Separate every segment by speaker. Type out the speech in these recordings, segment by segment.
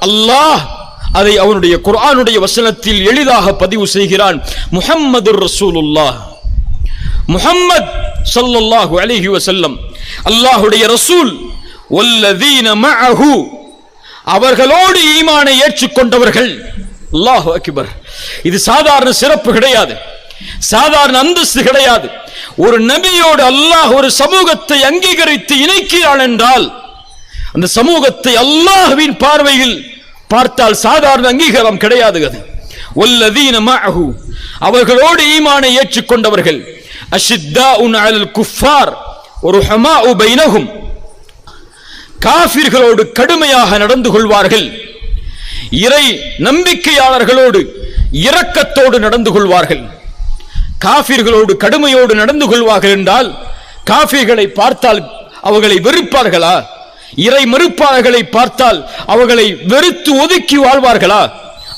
Speaker 1: அல்லாஹ் அதை அவனுடைய குர்ஆனுடைய வசனத்தில் எளிதாக பதிவு செய்கிறான். முஹம்மது ரசூலுல்லாஹ். முஹம்மத் சல்லல்லாஹு அலைஹி வஸல்லம். அல்லாஹ்வுடைய ரசூல் வல்லதீன மஅஹு. அவர்களோடு ஈமானை ஏற்றுக்கொண்டவர்கள். அல்லாஹு அக்பர். இது சாதாரண சிறப்பு கிடையாது. சாதாரண அந்தஸ்து கிடையாது. ஒரு நபியோடு அல்லாஹ் ஒரு சமூகத்தை அங்கீகரித்து இணைக்கிறான் என்றால் அந்த சமூகத்தை அல்லாஹுவின் பார்வையில் பார்த்தால் சாதாரண அங்கீகாரம் கிடையாது அது. வல்லதீன மஅஹு. அவர்களோடு ஈமானை ஏற்றுக்கொண்டவர்கள். அஷித்தா உன் அலல் குஃபார். ஒரு ஹமா உபைனகும் காபிர்களோடு கடுமையாக நடந்து கொள்வார்கள். இறை நம்பிக்கையாளர்களோடு இரக்கத்தோடு நடந்து கொள்வார்கள். காபிர்களோடு கடுமையோடு நடந்து கொள்வார்கள் என்றால் காபிர்களை பார்த்தால் அவர்களை வெறுப்பார்களா? இறை மறுப்பாளர்களை பார்த்தால் அவர்களை வெறுத்து ஒதுக்கி வாழ்வார்களா?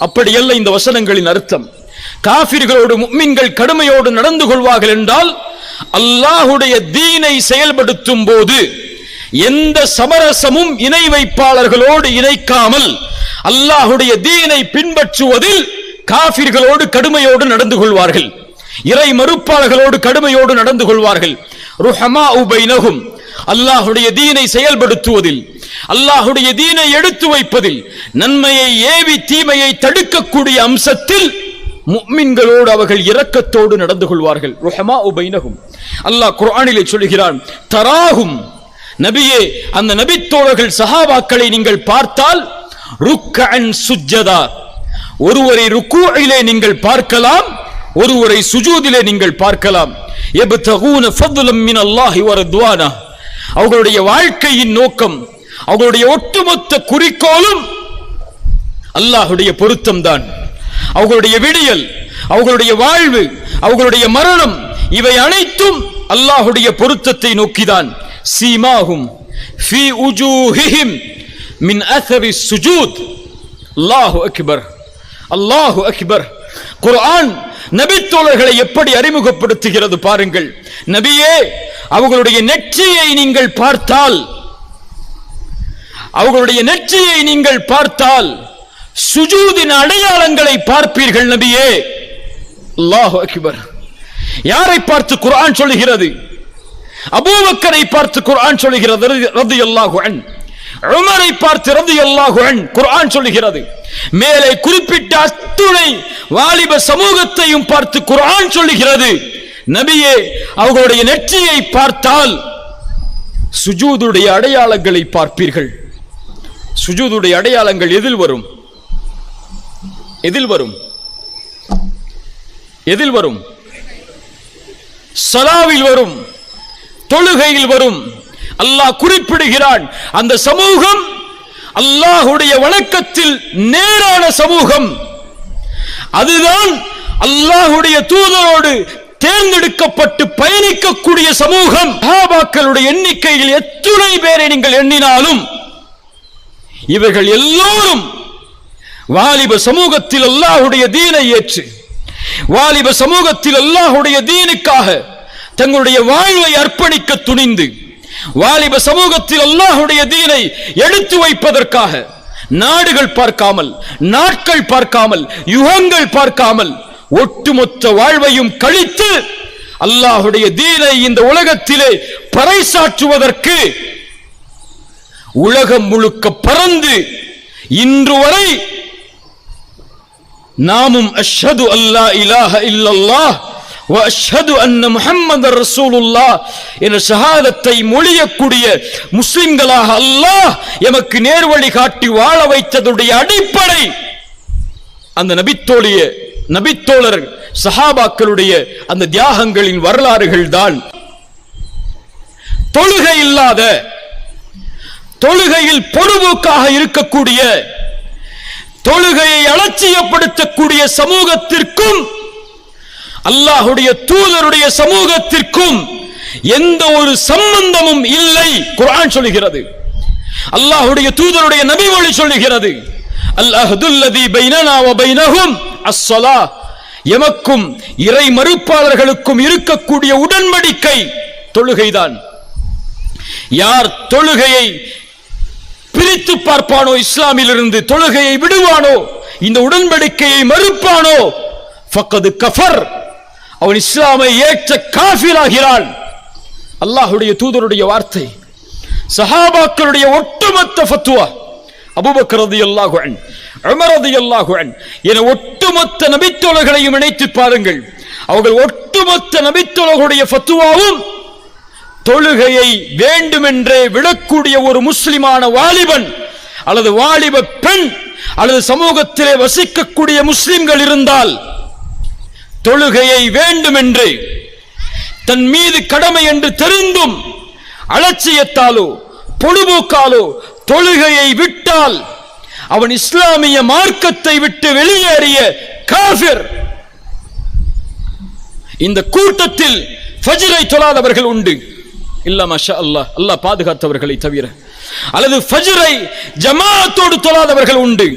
Speaker 1: அப்படியல்ல இந்த வசனங்களின் அர்த்தம். காபிர்களோடு முக்மின்கள் கடுமையோடு நடந்து கொள்வார்கள் என்றால் அல்லாஹுடைய தீனை செயல்படுத்தும் போது எந்த சமரசமும் இணை வைப்பாளர்களோடு இணைக்காமல் அல்லாஹுடைய தீனை பின்பற்றுவதில் காபிர்களோடு கடுமையோடு நடந்து கொள்வார்கள். இறை மறுப்பாளர்களோடு கடுமையோடு நடந்து கொள்வார்கள். ருஹமா உபைனகும் அல்லாஹுடைய தீனை செயல்படுத்துவதில் அல்லாஹுடைய தீனை எடுத்து வைப்பதில் நன்மையை ஏவி தீமையை தடுக்கக்கூடிய அம்சத்தில் முக்மின்களோடு அவர்கள் இரக்கத்தோடு நடந்து கொள்வார்கள். ருஹமா உபைனகும் அல்லாஹ் குரானிலே சொல்கிறான் தராகும் நபியே அந்த நபித்தோழர்கள் சஹாபாக்களை நீங்கள் பார்த்தால் ருக்கன் சுஜ்ஜதா. ஒருவரை ருக்குவிலே நீங்கள் பார்க்கலாம் ஒருவரை சுஜூதிலே நீங்கள் பார்க்கலாம். எப்தகூன ஃபضலம் மின் அல்லாஹி வ அவர்களுடைய வாழ்க்கையின் நோக்கம் அவர்களுடைய ஒட்டுமொத்த குறிக்கோளும் அல்லாஹுடைய பொருத்தம் தான் அவர்களுடைய விடியல் அவர்களுடைய வாழ்வு அவர்களுடைய மரணம் இவை அனைத்தும் அல்லாஹுடைய பொருத்தத்தை நோக்கிதான். சீமாகும். ஃபி உஜூஹிஹிம் மின் அஸரி சுஜூத். அல்லாஹு அக்பர். அல்லாஹு அக்பர். குர்ஆன் நபித்தோழர்களை எப்படி அறிமுகப்படுத்துகிறது பாருங்கள். நபியே அவர்களுடைய நெற்றியை நீங்கள் பார்த்தால் அவர்களுடைய நெற்றியை நீங்கள் பார்த்தால் சுஜூதின் அடையாளங்களை பார்ப்பீர்கள் நபியே. அல்லாஹு அக்பர். யாரை பார்த்து குரான் சொல்லுகிறது? அபூபக்கரை பார்த்து குரான் சொல்லுகிறது ரலியல்லாஹு அன். உமரை பார்த்து ரலியல்லாஹு அன் குரான் சொல்லுகிறது. மேலே குறிப்பிட்ட அத்துணை வாலிப சமூகத்தையும் பார்த்து குரான் சொல்லுகிறது. நபியே அவர்களுடைய நெற்றியை பார்த்தால் சுஜூதுடைய அடையாளங்களை பார்ப்பீர்கள். சுஜூதுடைய அடையாளங்கள் எதில் வரும்? எதில் வரும்? எதில் வரும்? சலாவில் வரும். தொழுகையில் வரும். அல்லாஹ் குறிப்பிடுகிறான். அந்த சமூகம் அல்லாஹுடைய வணக்கத்தில் நேரான சமூகம். அதுதான் அல்லாஹுடைய தூதரோடு தேர்ந்தெடுக்கப்பட்டு பயணிக்கக்கூடிய சமூகம். சஹாபாக்களுடைய எண்ணிக்கையில் எத்துணை பேரை நீங்கள் எண்ணினாலும் இவர்கள் எல்லோரும் வாலிப சமூகத்தில் அல்லாஹுடைய தீனை ஏற்று வாலிப சமூகத்தில் அல்லாஹுடைய தீனுக்காக தங்களுடைய வாழ்வை அர்ப்பணிக்க துணிந்து வாலிப சமூகத்தில் அல்லாஹுடைய தீனை எடுத்து வைப்பதற்காக நாடுகள் பார்க்காமல் நாட்கள் பார்க்காமல் யுகங்கள் பார்க்காமல் ஒட்டுமொத்த வாழ்வையும் கழித்து அல்லாஹுடைய தீனை இந்த உலகத்திலே பறைசாற்றுவதற்கு உலகம் முழுக்க பறந்து இன்று வரை நாமும் அஷ்ஹது அல்லா இலாஹ இல்லல்லாஹ் வ அஷ்ஹது அன்ன முஹம்மது ரசூலுல்லா என்ற ஷஹாதத்தை மொழியக்கூடிய முஸ்லிம்களாக அல்லாஹ் எமக்கு நேர்வழி காட்டி வாழ வைத்ததுடைய அடிப்படை அந்த நபித்தோழிய நபித்தோழர் சஹாபாக்களுடைய அந்த தியாகங்களின் வரலாறுகள் தான் தொழுகை இல்லாத தொழுகையில் பொறுபோக்காக இருக்கக்கூடிய தொழுகையை அலட்சியப்படுத்தக்கூடிய சமூகத்திற்கும் அல்லாஹுடைய தூதருடைய சமூகத்திற்கும் எந்த ஒரு சம்பந்தமும் இல்லை. குரான் சொல்லுகிறது. அல்லாஹுடைய தூதருடைய நபிமொழி சொல்லுகிறது. அல்லாஹுல்லதி பைனனா வ பைனஹும். அஸ்ஸலா. எமக்கும் இறை மறுப்பாளர்களுக்கும் இருக்கக்கூடிய உடன்படிக்கை தொழுகைதான். யார் தொழுகையை பிரித்து பார்ப்பானோ இஸ்லாமிலிருந்து தொழுகையை விடுவானோ இந்த உடன்படிக்கையை மறுப்பானோ ஃபக்கது கஃபர். அவன் இஸ்லாமை ஏற்ற காஃபிராகிறான் அல்லாஹுடைய தூதருடைய வார்த்தை. சஹாபாக்களுடைய ஒட்டுமொத்த ஃபத்துவா அபூபக்கர் அல்லாஹுவன் அன் உமர் என ஒட்டுமொத்த நபித்தோழர்களையும் இணைத்து பாருங்கள். அவர்கள் ஒட்டுமொத்த நபித்தோழர்களுடைய ஃபத்துவாவும் தொழுகையை வேண்டுமென்றே விடக்கூடிய ஒரு முஸ்லிமான வாலிபன் அல்லது வாலிப பெண் அல்லது சமூகத்திலே வசிக்கக்கூடிய முஸ்லிம்கள் இருந்தால் தொழுகையை வேண்டுமென்று தன் மீது கடமை என்று தெரிந்தும் அலட்சியத்தாலோ பொழுபோக்காலோ தொழுகையை விட்டால் அவன் இஸ்லாமிய மார்க்கத்தை விட்டு வெளியேறிய காஃபிர். இந்த கூட்டத்தில் ஃபஜ்ரை தொழாதவர்கள் உண்டு. இல்ல மஷா அல்லாஹ் அல்லாஹ் பாதுகாத்தவர்களை தவிர. அல்லது ஃபஜ்ரை ஜமாத்தோடு தொழாதவர்கள் உண்டு.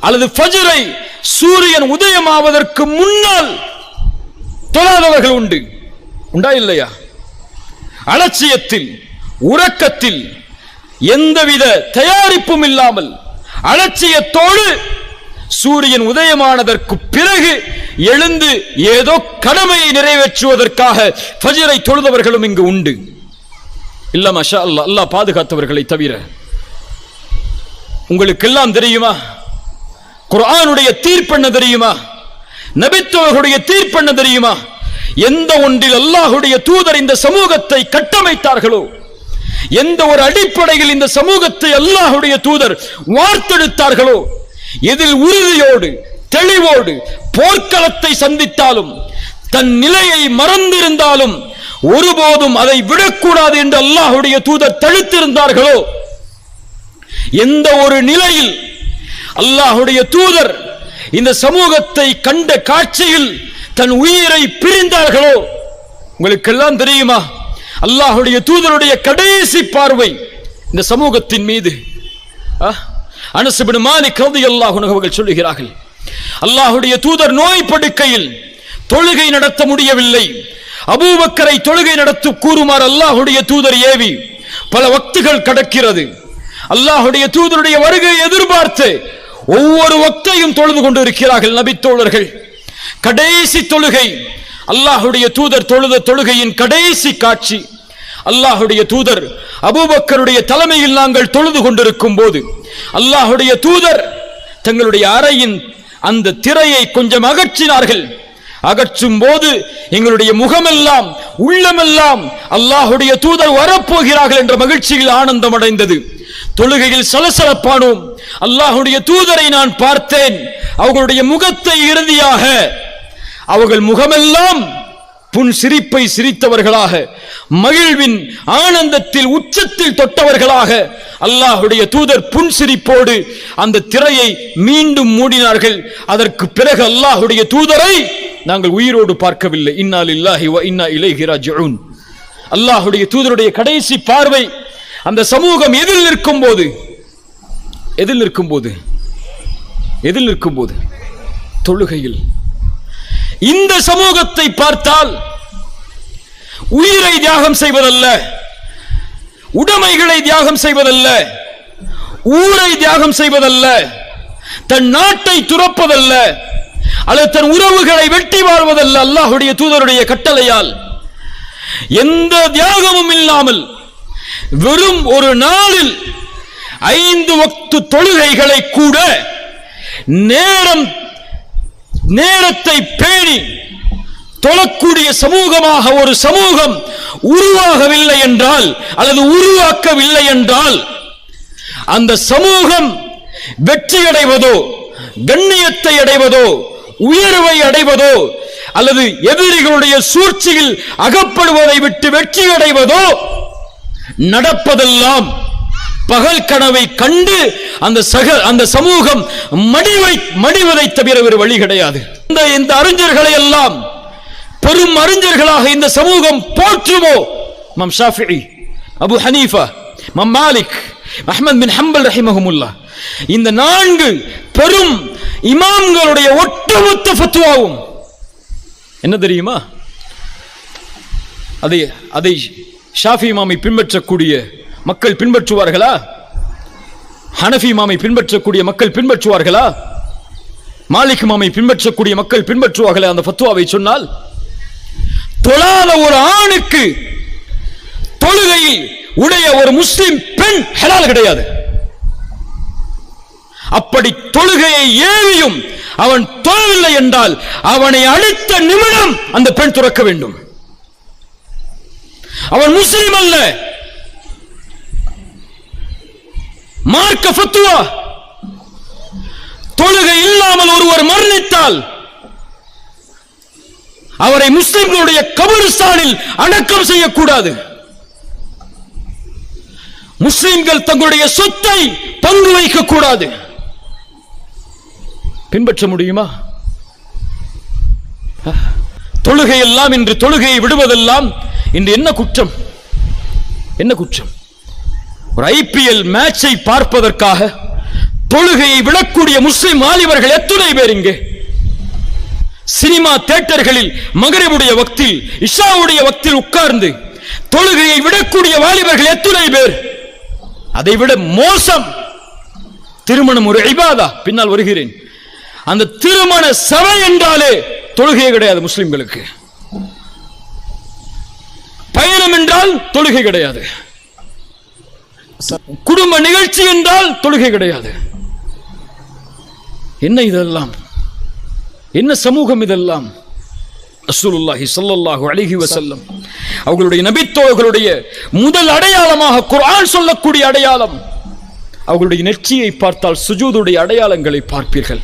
Speaker 1: அல்லது ஃபஜ்ரை சூரியன் உதயமாவதற்கு முன்னால் தொழாதவர்கள் உண்டு. உண்டா இல்லையா? அலட்சியத்தில் உறக்கத்தில் எந்தவித தயாரிப்பும் இல்லாமல் அலட்சியத்தோடு சூரியன் உதயமானதற்கு பிறகு எழுந்து ஏதோ கடமையை நிறைவேற்றுவதற்காக ஃபஜ்ரை தொழுதவர்களும் இங்கு உண்டு. இல்ல மஷா அல்லாஹ் அல்லாஹ் பாதுகாத்தவர்களை தவிர. உங்களுக்கெல்லாம் தெரியுமா? குரானுடைய தீர்ப்பெண்ண தெரியுமா? நபித்தவர்களுடைய தீர்ப்பெண்ண தெரியுமா? எந்த ஒன்றில் அல்லாஹுடைய தூதர் இந்த சமூகத்தை கட்டமைத்தார்களோ எந்த ஒரு அடிப்படையில் இந்த சமூகத்தை அல்லாஹுடைய தூதர் வார்த்தெடுத்தார்களோ எதில் உறுதியோடு தெளிவோடு போர்க்களத்தை சந்தித்தாலும் தன் நிலையை மறந்திருந்தாலும் ஒருபோதும் அதை விடக்கூடாது என்று அல்லாஹுடைய தூதர் தடுத்திருந்தார்களோ எந்த ஒரு நிலையில் அல்லாஹுடைய தூதர் இந்த சமூகத்தை கண்ட காட்சியில் தன் உயிரை பிரிந்தார்களோ உங்களுக்கெல்லாம் தெரியுமா? அல்லாஹுடைய தூதருடைய கடைசி பார்வை இந்த சமூகத்தின் மீது. அனசுபின் மாலி கவுதி அன்ஹு அவர்கள் சொல்லுகிறார்கள் அல்லாஹுடைய தூதர் நோய் படுக்கையில் தொழுகை நடத்த முடியவில்லை. அபூபக்கரை தொழுகை நடத்து கூறுமாறு அல்லாஹுடைய தூதர் ஏவி பல வக்துகள் கடக்கிறது. அல்லாஹுடைய தூதருடைய வருகை எதிர்பார்த்து ஒவ்வொரு வக்தையும் தொழுது கொண்டிருக்கிறார்கள் நபித்தோழர்கள் கடைசி தொழுகை அல்லாஹுடைய தூதர் தொழுத தொழுகையின் கடைசி காட்சி. அல்லாஹுடைய தூதர் அபூபக்கருடைய தலைமையில் நாங்கள் தொழுது கொண்டிருக்கும் போது அல்லாஹுடைய தூதர் தங்களுடைய அறையின் அந்த திரையை கொஞ்சம் அகற்றினார்கள். அகற்றும் போது எங்களுடைய முகமெல்லாம் உள்ளமெல்லாம் அல்லாஹுடைய தூதர் வரப்போகிறார்கள் என்ற மகிழ்ச்சியில் ஆனந்தம் அடைந்தது. தொழுகையில் சலசலப்பானோம். அல்லாஹுடைய தூதரை நான் பார்த்தேன். அவர்களுடைய முகத்தை இறுதியாக அவர்கள் முகமெல்லாம் புன் சிரிப்பை சிரித்தவர்களாக மகிழ்வின் ஆனந்தத்தில் உச்சத்தில் தொட்டவர்களாக அல்லாஹுடைய தூதர் புன் சிரிப்போடு அந்த திரையை மீண்டும் மூடினார்கள். அதற்கு பிறகு அல்லாஹுடைய தூதரை நாங்கள் உயிரோடு பார்க்கவில்லை. இன்னால் இல்லாஹி இன்னா இலைஹி அல்லாஹுடைய தூதருடைய கடைசி பார்வை அந்த சமூகம் எதில் நிற்கும் போது எதில் நிற்கும் போது எதில் நிற்கும் போது தொழுகையில். இந்த சமூகத்தை பார்த்தால் உயிரை தியாகம் செய்வதல்ல உடைமைகளை தியாகம் செய்வதல்ல ஊரை தியாகம் செய்வதல்ல தன் நாட்டை துறப்பதல்ல அல்லது தன் உறவுகளை வெட்டி வாழ்வதல்ல அல்லாஹுடைய தூதருடைய கட்டளையால். எந்த தியாகமும் இல்லாமல் வெறும் ஒரு நாளில் ஐந்து வக்து தொழுகைகளை கூட நேரம் நேரத்தை பேணி தொழக்கூடிய சமூகமாக ஒரு சமூகம் உருவாகவில்லை என்றால் அல்லது உருவாக்கவில்லை என்றால் அந்த சமூகம் வெற்றி அடைவதோ கண்ணியத்தை அடைவதோ உயர்வை அடைவதோ அல்லது எதிரிகளுடைய சூழ்ச்சியில் அகப்படுவதை விட்டு வெற்றி அடைவதோ நடப்பதெல்லாம் பகல் கனவை கண்டு அந்த சக அந்த சமூகம் மடிவை மடிவதை தவிர வேறு வழி கிடையாது. இந்த இந்த அறிஞர்களை எல்லாம் பெரும் அறிஞர்களாக இந்த சமூகம் போற்றுமோ? மம் ஷாஃபி அபு ஹனீஃபா மம் மாலிக் அஹமத் பின் ஹம்பல் ரஹிமஹமுல்லா. இந்த நான்கு பெரும் இமாம்களுடைய ஒட்டுமொத்த ஃபத்துவாவும் என்ன தெரியுமா? அதை அதை ஷாஃபி இமாமை பின்பற்றக்கூடிய மக்கள் பின்பற்றுவார்களா? ஹனஃபி மாமை பின்பற்றக்கூடிய மக்கள் பின்பற்றுவார்களா? மாலிக் மாமை பின்பற்றக்கூடிய மக்கள் பின்பற்றுவார்களா அந்த ஃபத்துவாவை சொன்னால் தொழாத ஒரு ஆணுக்கு தொழுகையில் உடைய ஒரு முஸ்லிம் பெண் ஹலால் கிடையாது. அப்படி தொழுகையை ஏவியும் அவன் தொழவில்லை என்றால் அவனை அடுத்த நிமிடம் அந்த பெண் துறக்க வேண்டும். அவன் முஸ்லிம் அல்ல. மார்க்க ஃபத்துவா. தொழுகை இல்லாமல் ஒருவர் மரணித்தால் அவரை முஸ்லிம்களுடைய கபரிஸ்தானில் அடக்கம் செய்யக்கூடாது. முஸ்லிம்கள் தங்களுடைய சொத்தை பங்கு வைக்க கூடாது பின்பற்ற முடியுமா? தொழுகை எல்லாம் இன்று தொழுகையை விடுவதெல்லாம் இன்று என்ன குற்றம்? என்ன குற்றம்? ஒரு ஐபிஎல் மேட்சை பார்ப்பதற்காக தொழுகையை விடக்கூடிய முஸ்லிம் வாலிபர்கள் எத்துணை பேர் இங்கே? சினிமா தியேட்டர்களில் மகரிபுடைய வக்தில் இஷாவுடைய வக்தில் உட்கார்ந்து தொழுகையை விடக்கூடிய வாலிபர்கள் எத்துணை பேர்? அதை விட மோசம். திருமணம் ஒரு இபாதா பின்னால் வருகிறேன். அந்த திருமண சபை என்றாலே தொழுகையே கிடையாது முஸ்லிம்களுக்கு. பயணம் என்றால் தொழுகை கிடையாது. குடும்ப நிகழ்ச்சி என்றால் தொழுகை கிடையாது. என்ன இதெல்லாம்? என்ன சமூகம் இதெல்லாம்? ரசூலுல்லாஹி சொல்லல்லாஹு அழகி வசல்லம் அவர்களுடைய நபித்தோழர்களுடைய முதல் அடையாளமாக குரான் சொல்லக்கூடிய அடையாளம் அவர்களுடைய நெற்றியை பார்த்தால் சுஜூதுடைய அடையாளங்களை பார்ப்பீர்கள்.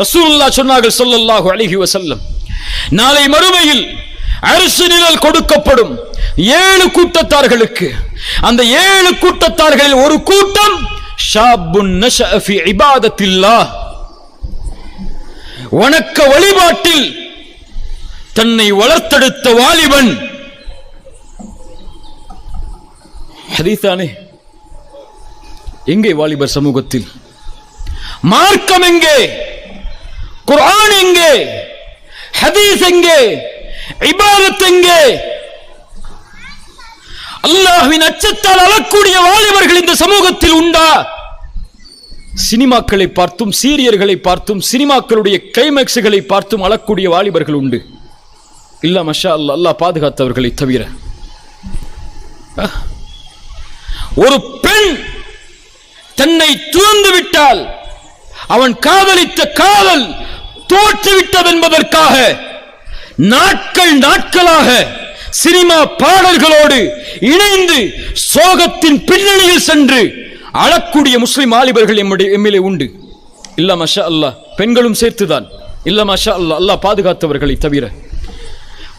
Speaker 1: ரசூலுல்லா சொன்னார்கள் சொல்லல்லாஹு அழகி வசல்லம் நாளை மறுமையில் அரசு நிழல் கொடுக்கப்படும். ஏழு கூட்டத்தார்களுக்கு. அந்த ஏழு கூட்டத்தார்களில் ஒரு கூட்டம் வணக்க வழிபாட்டில் தன்னை வளர்த்தெடுத்த வாலிபன். ஹதீத்தானே எங்கே வாலிபர் சமூகத்தில்? மார்க்கம் எங்கே? குர்ஆன் எங்கே? ஹதீஸ் எங்கே? இபாதத் எங்கே? அல்லாஹ்வின் அச்சத்தால் அழக்கூடிய வாலிபர்கள் இந்த சமூகத்தில் உண்டா? சினிமாக்களை பார்த்தும் சீரியர்களை பார்த்தும் சினிமாக்களுடைய கிளைமேக்ஸுகளை பார்த்தும் அழக்கூடிய வாலிபர்கள் உண்டு. இல்ல மஷா அல்லா அல்லாஹ் பாதுகாத்தவர்களை தவிர. அஹ். ஒரு பெண் தன்னை துறந்து விட்டால் அவன் காதலித்த காதல் தோற்றுவிட்டது என்பதற்காக நாட்கள் நாட்களாக சினிமா பாடல்களோடு இணைந்து சோகத்தின் பின்னணியில் சென்று அழக்கூடிய முஸ்லிம் ஆலிபர்கள் எம்முடைய எம்மிலே உண்டு. இல்ல மஷா அல்லா பெண்களும் சேர்த்துதான். இல்ல மஷா அல்லா அல்லாஹ் பாதுகாத்தவர்களை தவிர.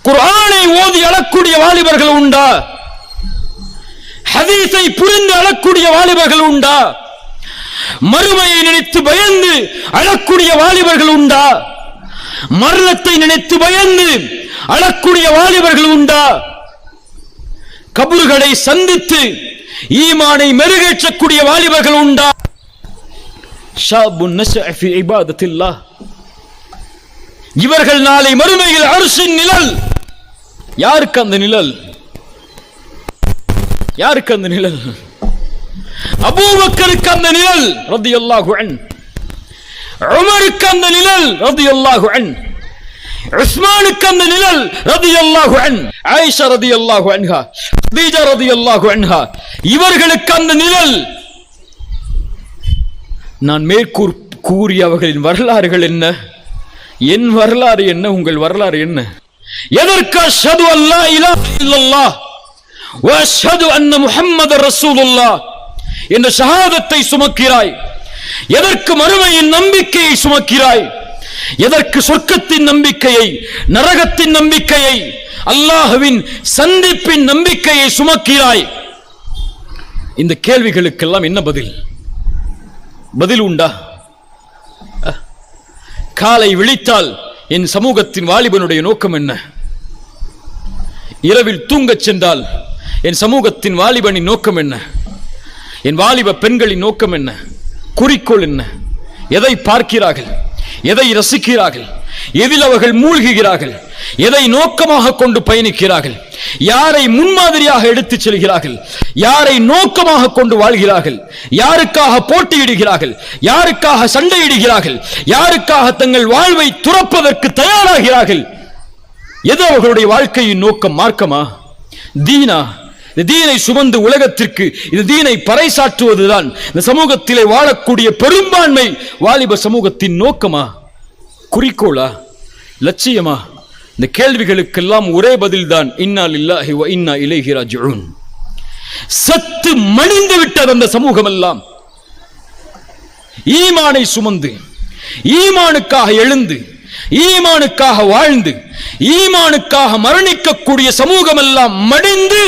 Speaker 1: குரானை ஓதி அழக்கூடிய வாலிபர்கள் உண்டா? ஹதீஸை புரிந்து அழக்கூடிய வாலிபர்கள் உண்டா? மறுமையை நினைத்து பயந்து அழக்கூடிய வாலிபர்கள் உண்டா? மரணத்தை நினைத்து பயந்து அழக்கூடிய வாலிபர்கள் உண்டா? கபறுகளை சந்தித்து ஈமானை மெருகேற்றக்கூடிய வாலிபர்கள் உண்டா? ஷாபுன் இவர்கள் நாளை மறுமையில் அரசின் நிழல். யாருக்கு அந்த நிழல்? யாருக்கு அந்த நிழல்? அபூபக்கருக்கு அந்த நிழல் ரத்தியல்லாஹு அன் உமருக்கு அந்த நிழல் ரதியல்லாஹு அன். உஸ்மானுக்கு அந்த நிழல் ரதியல்லாஹு அன். ஆயிஷா ரதியல்லாஹு அன்ஹா ஹதீஜா ரதி அல்லாஹு அன்ஹா. இவர்களுக்கு அந்த நிழல். நான் மேற்கூர் கூறியவர்களின் வரலாறுகள் என்ன? என் வரலாறு என்ன? உங்கள் வரலாறு என்ன? எதற்கு அஷ்ஹது அல்லா இலாஹ இல்லல்லாஹ்? வ அஷ்ஹது அன்ன முஹம்மது ரசூலுல்லாஹ்? என்ற ஷஹாதத்தை சுமக்கிறாய். எதற்கு மறுமையின் நம்பிக்கையை சுமக்கிறாய்? எதற்கு சொர்க்கத்தின் நம்பிக்கையை நரகத்தின் நம்பிக்கையை அல்லாஹுவின் சந்திப்பின் நம்பிக்கையை சுமக்கிறாய்? இந்த கேள்விகளுக்கெல்லாம் என்ன பதில்? பதில் உண்டா? அஹ். காலை விழித்தால் என் சமூகத்தின் வாலிபனுடைய நோக்கம் என்ன? இரவில் தூங்கச் சென்றால் என் சமூகத்தின் வாலிபனின் நோக்கம் என்ன? என் வாலிப பெண்களின் நோக்கம் என்ன? குறிக்கோள் என்ன? எதை பார்க்கிறார்கள்? எதை ரசிக்கிறார்கள்? எதில் அவர்கள் மூழ்குகிறார்கள்? எதை நோக்கமாக கொண்டு பயணிக்கிறார்கள்? யாரை முன்மாதிரியாக எடுத்துச் செல்கிறார்கள்? யாரை நோக்கமாக கொண்டு வாழ்கிறார்கள்? யாருக்காக போட்டியிடுகிறார்கள்? யாருக்காக சண்டையிடுகிறார்கள்? யாருக்காக தங்கள் வாழ்வை துறப்பதற்கு தயாராகிறார்கள்? எது அவர்களுடைய வாழ்க்கையின் நோக்கம்? மார்க்கமா? தீனா? இந்த தீனை சுமந்து உலகத்திற்கு இந்த தீனை பறைசாற்றுவதுதான் இந்த சமூகத்திலே வாழக்கூடிய பெரும்பான்மை வாலிப சமூகத்தின் நோக்கமா? குறிக்கோளா? லட்சியமா? இந்த கேள்விகளுக்கெல்லாம் ஒரே பதில்தான் இன்னா இல்லாஹி இன்னா இலைஹி சத்து மணிந்து விட்டது அந்த சமூகம் எல்லாம் ஈமானை சுமந்து ஈமானுக்காக எழுந்து ஈமானுக்காக வாழ்ந்து ஈமானுக்காக மரணிக்கக்கூடிய சமூகம் எல்லாம் மடிந்து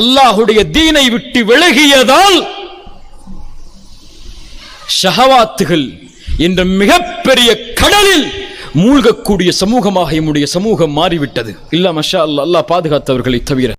Speaker 1: அல்லாஹுடைய தீனை விட்டு விலகியதால் ஷஹவாத்துகள் என்ற மிகப்பெரிய கடலில் மூழ்கக்கூடிய சமூகமாக என்னுடைய சமூகம் மாறிவிட்டது. இல்ல மஷா அல்லாஹ் அல்லாஹ் பாதுகாத்தவர்களை தவிர.